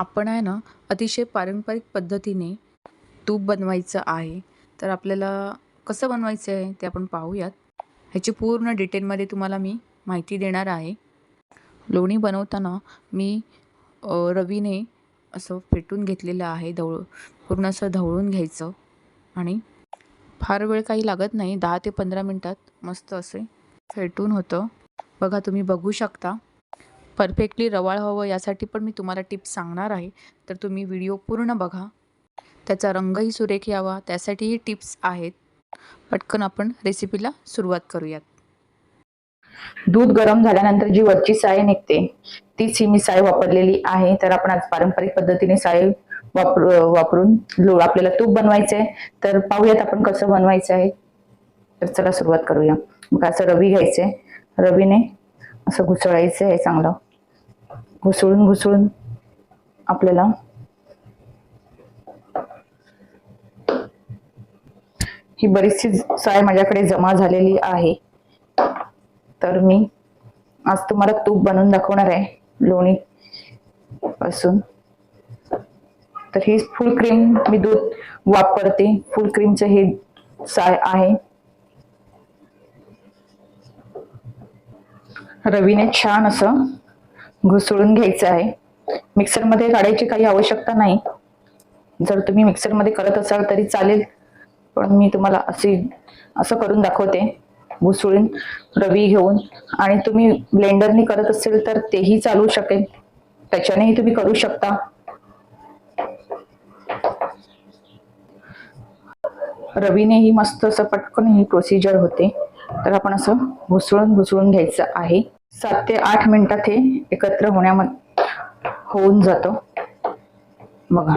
आपण आहे ना अतिशय पारंपरिक पद्धतीने तूप बनवायचं आहे. तर आपल्याला कसं बनवायचं आहे ते आपण पाहूयात. ह्याची पूर्ण डिटेलमध्ये तुम्हाला मी माहिती देणार आहे. लोणी बनवताना मी रवीने असं फेटून घेतलेलं आहे ढवळ पूर्ण असं ढवळून घ्यायचं. आणि फार वेळ काही लागत नाही दहा ते पंधरा मिनटात मस्त असे फेटून होतं. बघा तुम्ही बघू शकता. परफेक्टली रवाळ हवं यासाठी पण मी तुम्हाला टिप्स सांगणार आहे. तर तुम्ही व्हिडिओ पूर्ण बघा. त्याचा रंगही सुरेख यावा त्यासाठीही टिप्स आहेत. पटकन आपण रेसिपीला सुरुवात करूयात. दूध गरम झाल्यानंतर जी वरची साय निघते तीच ही मी साय वापरलेली आहे. तर आपण आज पारंपरिक पद्धतीने साय वापर वापरून आपल्याला तूप बनवायचं आहे. तर पाहूयात आपण कसं बनवायचं आहे. तर चला सुरुवात करूया. मग असं रवी घ्यायचे रवीने असं घुसळायचं आहे चांगलं. घुसळून घुसळून आपल्याला ही बरीचशी साय माझ्याकडे जमा झालेली आहे. तर मी आज तुम्हाला तूप बनवून दाखवणार आहे लोणी पासून. तर ही फुल क्रीम मी दूध वापरते. फुल क्रीमचं हे साय आहे. रवीने छान असं घुसळून घ्यायचं आहे. मिक्सरमध्ये काढायची काही आवश्यकता नाही. जर तुम्ही मिक्सरमध्ये करत असाल तरी चालेल. पण मी तुम्हाला अशी असं करून दाखवते. घुसळून रवी घेऊन. आणि तुम्ही ब्लेंडरनी करत असेल तर तेही चालू शकेल. त्याच्यानेही तुम्ही करू शकता. रवीनेही मस्त असं पटकन ही प्रोसिजर होते. तर आपण असं घुसळून घुसळून घ्यायचं आहे. सात ते आठ मिनिटात हे एकत्र होण्यामध्ये होऊन जातं. बघा.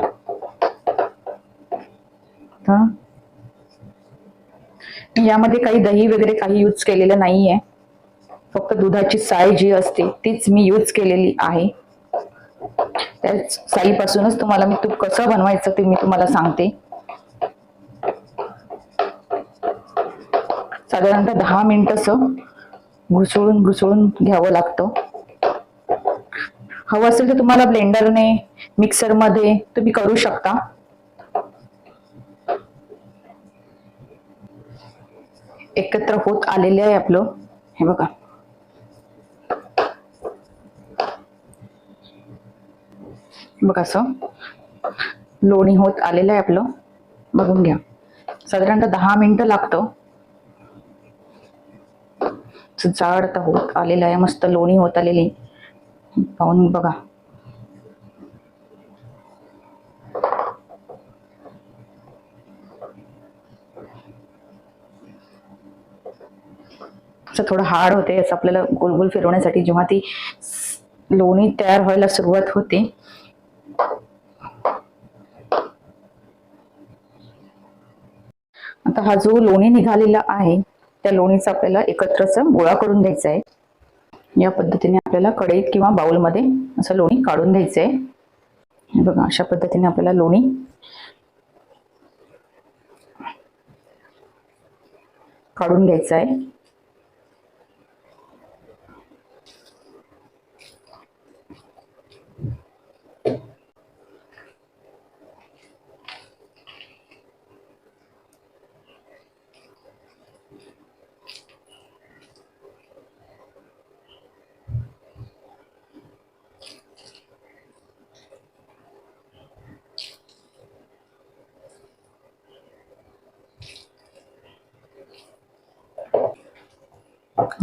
यामध्ये काही दही वगैरे काही यूज केलेलं नाहीये. फक्त दुधाची साय जी असते तीच मी यूज केलेली आहे. त्या साईपासूनच तुम्हाला मी तूप कसं बनवायचं ते मी तुम्हाला सांगते. साधारणतः दहा मिनिट असं घुसळून घुसळून घ्यावं लागतं. हवं असेल तर तुम्हाला ब्लेंडरने मिक्सरमध्ये तुम्ही करू शकता. एकत्र होत आलेले आहे आपलं. हे बघा. बघा असं. लोणी होत आलेलं आहे आपलं. बघून घ्या. साधारणतः दहा मिनिटं लागतं. जाड आता होत आलेलं आहे मस्त लोणी होत आलेली. पाहून बघा. असं थोडं हार्ड होते असं आपल्याला गोल गोल फिरवण्यासाठी जेव्हा ती लोणी तयार व्हायला सुरुवात होते. आता हा जो लोणी निघालेला आहे त्या लोणीचा आपल्याला एकत्र असं गोळा करून घ्यायचा आहे या पद्धतीने आपल्याला कढईत किंवा बाउलमध्ये असं लोणी काढून घ्यायचं आहे बघा अशा पद्धतीने आपल्याला लोणी काढून घ्यायचं आहे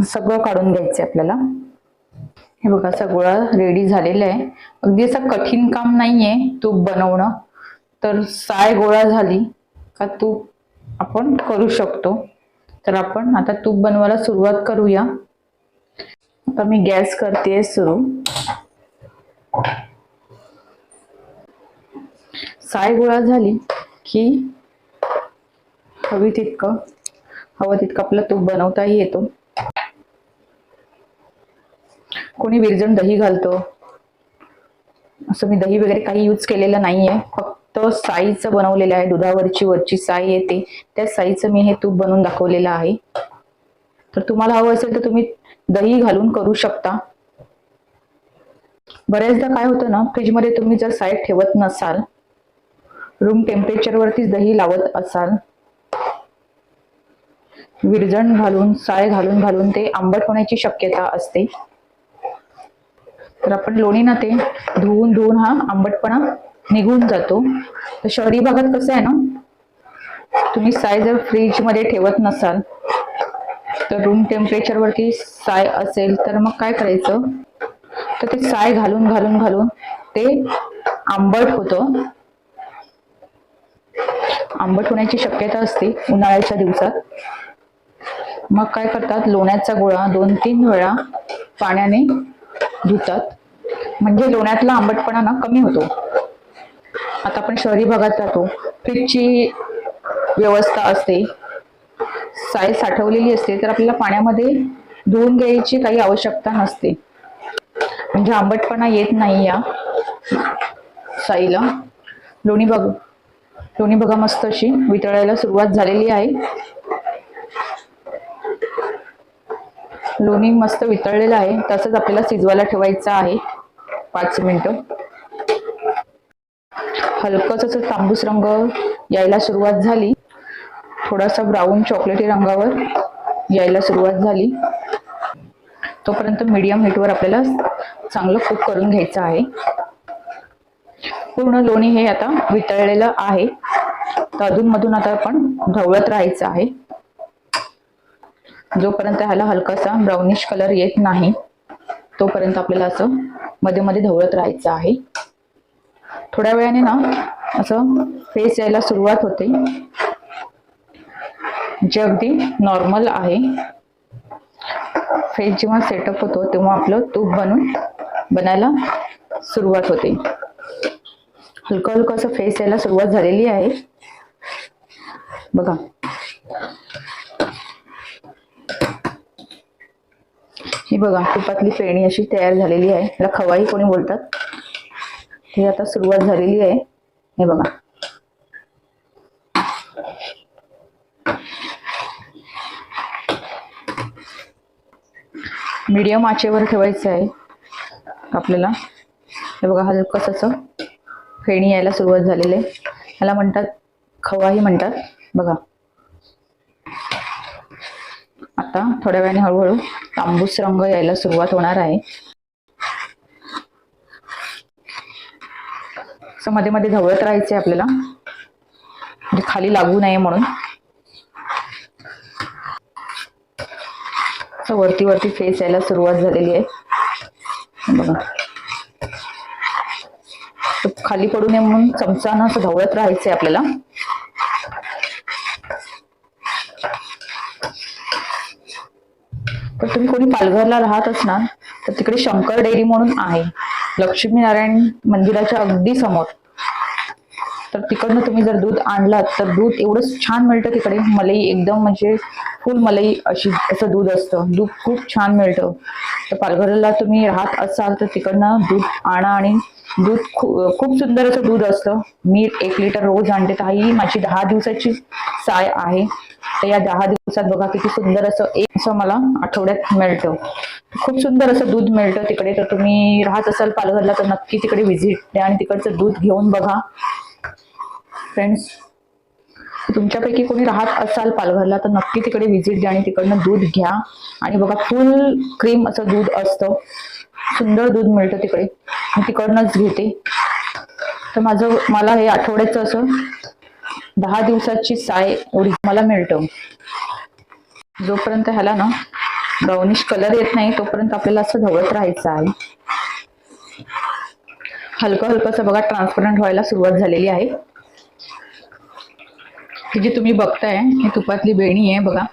सगळं काढून घ्यायचं आपल्याला. हे बघा सगळं रेडी झालेलं आहे. अगदी असं कठीण काम नाहीये तूप बनवणं. तर साय गोळा झाली का तूप आपण करू शकतो. तर आपण आता तूप बनवायला सुरुवात करूया. आता मी गॅस करते सुरू. साय गोळा झाली की हवी तितकं हवं तितकं आपलं तूप बनवताही येतो. कोणी विरजण दही घालतो. असं मी दही वगैरे काही यूज केलेलं नाहीये. फक्त साईचं बनवलेलं आहे. दुधावरची वरची साई येते त्या साईचं मी हे तूप बनवून दाखवलेलं आहे. तर तुम्हाला हवं असेल तर तुम्ही दही घालून करू शकता. बऱ्याचदा काय होतं ना फ्रीजमध्ये तुम्ही जर साईड ठेवत नसाल रूम टेम्परेचरवरतीच दही लावत असाल विरजण घालून साय घालून घालून ते आंबट होण्याची शक्यता असते. तर आपण लोणी ना ते धुवून धुवून हा आंबटपणा निघून जातो. तर शहरी भागात कसं आहे ना तुम्ही साय जर फ्रीजमध्ये ठेवत नसाल तर रूम टेम्परेचरवरती साय असेल तर मग काय करायचं? तर ते साय घालून घालून घालून ते आंबट होतं. आंबट होण्याची शक्यता असते उन्हाळ्याच्या दिवसात. मग काय करतात? लोण्याचा गोळा दोन तीन वेळा पाण्याने धुतात. म्हणजे लोण्यातला आंबटपणा ना कमी होतो. आता आपण शहरी भागात जातो. फ्रीजची व्यवस्था असते. साय साठवलेली असते. तर आपल्याला पाण्यामध्ये धुवून घ्यायची काही आवश्यकता नसते. म्हणजे आंबटपणा येत नाही या साईला. लोणी बघ लोणी बघा मस्त अशी वितळायला सुरुवात झालेली आहे. लोणी मस्त वितळलेलं आहे. तसंच आपल्याला शिजवायला ठेवायचं आहे. पाच मिनटं. हलकच असं तांबूस रंग यायला सुरुवात झाली. थोडासा ब्राऊन चॉकलेटी रंगावर यायला सुरुवात झाली. तोपर्यंत मीडियम हीटवर आपल्याला चांगलं कुक करून घ्यायचं आहे. पूर्ण लोणी हे आता वितळलेलं आहे. तर अधूनमधून आता आपण ढवळत राहायचं आहे. जोपर्यंत ह्याला हलकासा ब्राउनिश कलर येत नाही तोपर्यंत आपल्याला असं मध्ये मध्ये ढवळत राहायचं आहे. थोड्या वेळाने ना असं फेस यायला सुरुवात होते. जे अगदी नॉर्मल आहे. फेस जेव्हा सेटअप होतो तेव्हा आपलं तूप बनून बनायला सुरुवात होते. हलकं हलकं असं फेस यायला सुरुवात झालेली आहे. बघा. बघा तुपातली फेणी अशी तयार झालेली आहे. याला खवाई कोणी बोलतात? ही आता सुरुवात झालेली आहे. हे बघा. मीडियम आचेवर ठेवायचं आहे आपल्याला. हे बघा हलकस असं फेणी यायला सुरुवात झालेली आहे. ह्याला म्हणतात खवाही म्हणतात. बघा. आता थोड्या वेळाने हळूहळू तांबूस रंग यायला सुरुवात होणार आहे. असं मध्ये मध्ये ढवळत राहायचे आपल्याला. म्हणजे खाली लागू नये म्हणून. वरती वरती फेस यायला सुरुवात झालेली आहे. बघा. खाली पडू नये म्हणून चमचानं असं ढवळत राहायचंय आपल्याला. तर तुम्ही कोणी पालघरला राहत असणार तर तिकडे शंकर डेअरी म्हणून आहे. लक्ष्मीनारायण मंदिराच्या अगदी समोर. तर तिकडनं तुम्ही जर दूध आणलात तर दूध एवढं छान मिळतं तिकडे. मलई एकदम म्हणजे फुल मलई अशी असं दूध असतं. दूध खूप छान मिळतं. तर पालघरला तुम्ही राहत असाल तर तिकडनं दूध आणा आणि दूध खूप खूप सुंदर असं दूध असतं. मी एक लिटर रोज आणते तर ही माझी दहा दिवसाची साय आहे. तर या दहा दिवसात बघा किती सुंदर असं एक असं मला आठवड्यात मिळतं. खूप सुंदर असं दूध मिळतं तिकडे. तर तुम्ही राहत असाल पालघरला तर नक्की तिकडे व्हिजिट द्या आणि तिकडचं दूध घेऊन बघा. फ्रेंड्स तुमच्यापैकी कोणी राहत असाल पालघरला तर नक्की तिकडे व्हिजिट द्या आणि तिकडनं दूध घ्या. आणि बघा फुल क्रीम असं दूध असतं. सुंदर दूध मिळतं तिकडे. मी तिकडनंच घेते. तर माझं मला हे आठवड्याचं असं दहा दिवसाची साय एवढी मला मिळतं. जोपर्यंत ह्याला ना ब्राउनिश कलर येत नाही तोपर्यंत आपल्याला असं ढवळत राहायचं आहे. हलकं हलकं बघा ट्रान्सपरंट व्हायला सुरुवात झालेली आहे. ही जी तुम्ही बघताय ही तुपातली बेणी आहे बघा.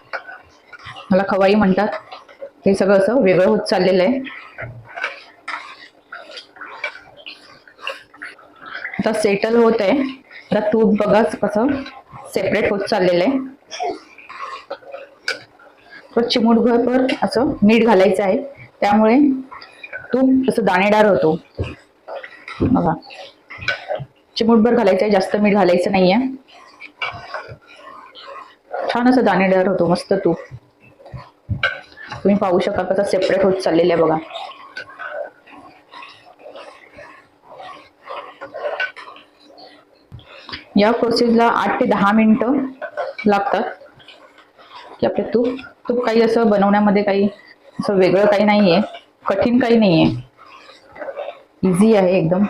मला खवाई म्हणतात. हे सगळं असं वेगळं होत चाललेलं आहे. आता सेटल होत आहे. आता तूप बघाच कसं सेपरेट होत चाललेलं आहे. तर चिमूटभर असं मीठ घालायचं आहे. त्यामुळे तूप असं दाणेदार होतो. बघा. चिमूटभर घालायचं आहे जास्त मीठ घालायचं नाहीये. छान असं दाणेदार होतो मस्त तूप तुम्ही पाहू शकाल कसं सेपरेट होत चाललेलं आहे बघा. या प्रोसेसला आठ ते दहा मिनिटं लागतात. की आपले तूप तूप काही असं बनवण्यामध्ये काही असं वेगळं काही नाही आहे कठीण काही नाही आहे इझी आहे एकदम.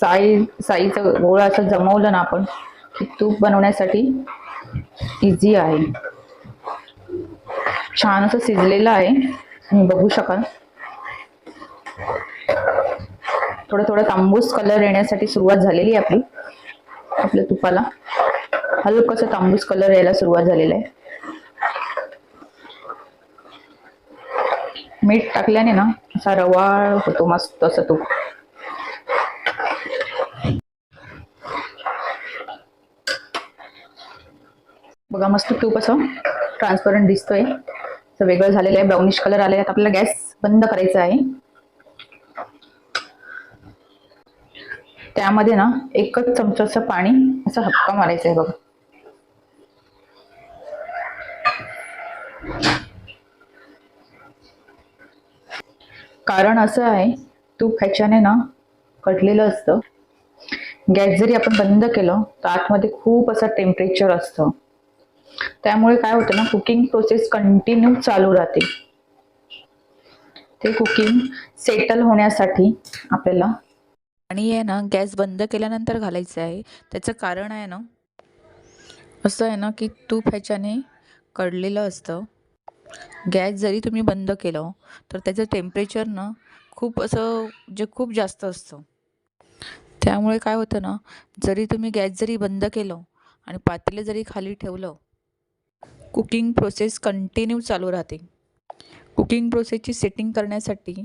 साई साईचं गोळा असं जमवलं ना आपण की तूप बनवण्यासाठी इझी आहे. छान असं शिजलेलं आहे. तुम्ही बघू शकाल. थोडं थोडं तांबूस कलर येण्यासाठी सुरुवात झालेली आहे आपली. आपल्या तुपाला. हलकसं तांबूस कलर यायला सुरुवात झालेला आहे. मीठ टाकल्याने ना असा रवाळ होतो मस्त असं तूप. बघा मस्त तूप असं ट्रान्सपरंट दिसतोय. असं वेगळं झालेलं आहे. ब्राउनिश कलर आलेला आहे. आपल्याला गॅस बंद करायचा आहे. त्यामध्ये ना एकच चमचाचं पाणी असं हक्का मारायचं आहे बघा. कारण असं आहे तूप ह्याच्याने ना कटलेलं असतं. गॅस जरी आपण बंद केलं तर आतमध्ये खूप असं टेम्परेचर असतं. त्यामुळे काय होतं ना कुकिंग प्रोसेस कंटिन्यू चालू राहते. ते कुकिंग सेटल होण्यासाठी आपल्याला आणि आहे ना गॅस बंद केल्यानंतर घालायचं आहे. त्याचं कारण आहे ना असं आहे ना की तूप ह्याच्याने कडलेलं असतं. गॅस जरी तुम्ही बंद केलं तर त्याचं टेम्परेचर ना खूप असं जे खूप जास्त असतं. त्यामुळे काय होतं ना जरी तुम्ही गॅस जरी बंद केलं आणि पातेलं जरी खाली ठेवलं कुकिंग प्रोसेस कंटिन्यू चालू राहते. कुकिंग प्रोसेसची सेटिंग करण्यासाठी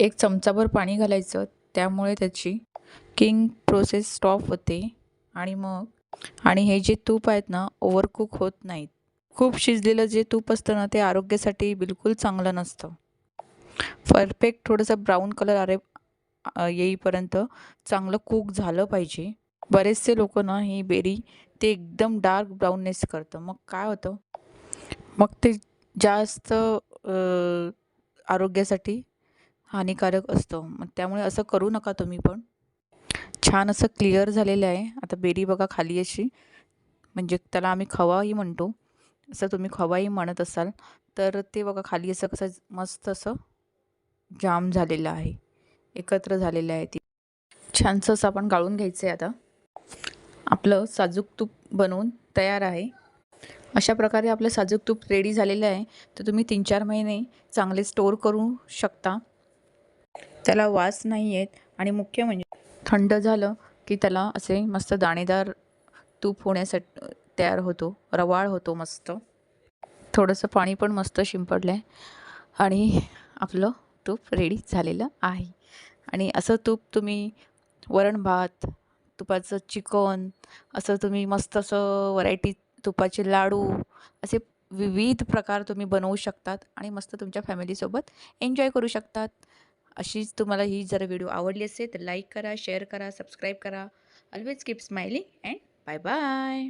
एक चमचाभर पाणी घालायचं त्यामुळे त्याची किंग प्रोसेस स्टॉप होते आणि मग आणि हे जे तूप आहेत ना ओव्हरकुक होत नाहीत. खूप शिजलेलं जे तूप असतं ना ते आरोग्यासाठी बिलकुल चांगलं नसतं. परफेक्ट थोडंसं ब्राऊन कलर अरे येईपर्यंत चांगलं कुक झालं पाहिजे. बरेचसे लोक ना ही बेरी ते एकदम डार्क ब्राऊननेस करतं. मग काय होतं? मग ते जास्त आरोग्यासाठी हानिकारक असतं. मग त्यामुळे असं करू नका तुम्ही पण. छान असं क्लिअर झालेलं आहे. आता बेरी बघा खाली अशी. म्हणजे त्याला आम्ही खवाही म्हणतो. असं तुम्ही खवाही म्हणत असाल. तर ते बघा खाली असं कसं मस्त असं जाम झालेलं आहे. एकत्र झालेलं आहे ती. छानसं असं आपण गाळून घ्यायचं आहे आता. आपलं साजूक तूप बनवून तयार आहे. अशा प्रकारे आपलं साजूक तूप रेडी झालेलं आहे. तर तुम्ही तीन चार महिने चांगले स्टोअर करू शकता. त्याला वास नाही येत आणि मुख्य म्हणजे थंड झालं की त्याला असे मस्त दाणेदार तूप होण्यासाठी तयार होतो. रवाळ होतो मस्त. थोडंसं पाणी पण मस्त शिंपडलं आहे आणि आपलं तूप रेडी झालेलं आहे. आणि असं तूप तुम्ही वरण भात तुपाचं चिकन असं तुम्ही मस्त असं व्हरायटी तुपाचे लाडू असे विविध प्रकार तुम्ही बनवू शकतात आणि मस्त तुमच्या फॅमिलीसोबत एन्जॉय करू शकतात. अशीच तुम्हाला ही जर व्हिडिओ आवडली असेल तर लाईक करा शेअर करा सबस्क्राईब करा. Always keep smiling and bye bye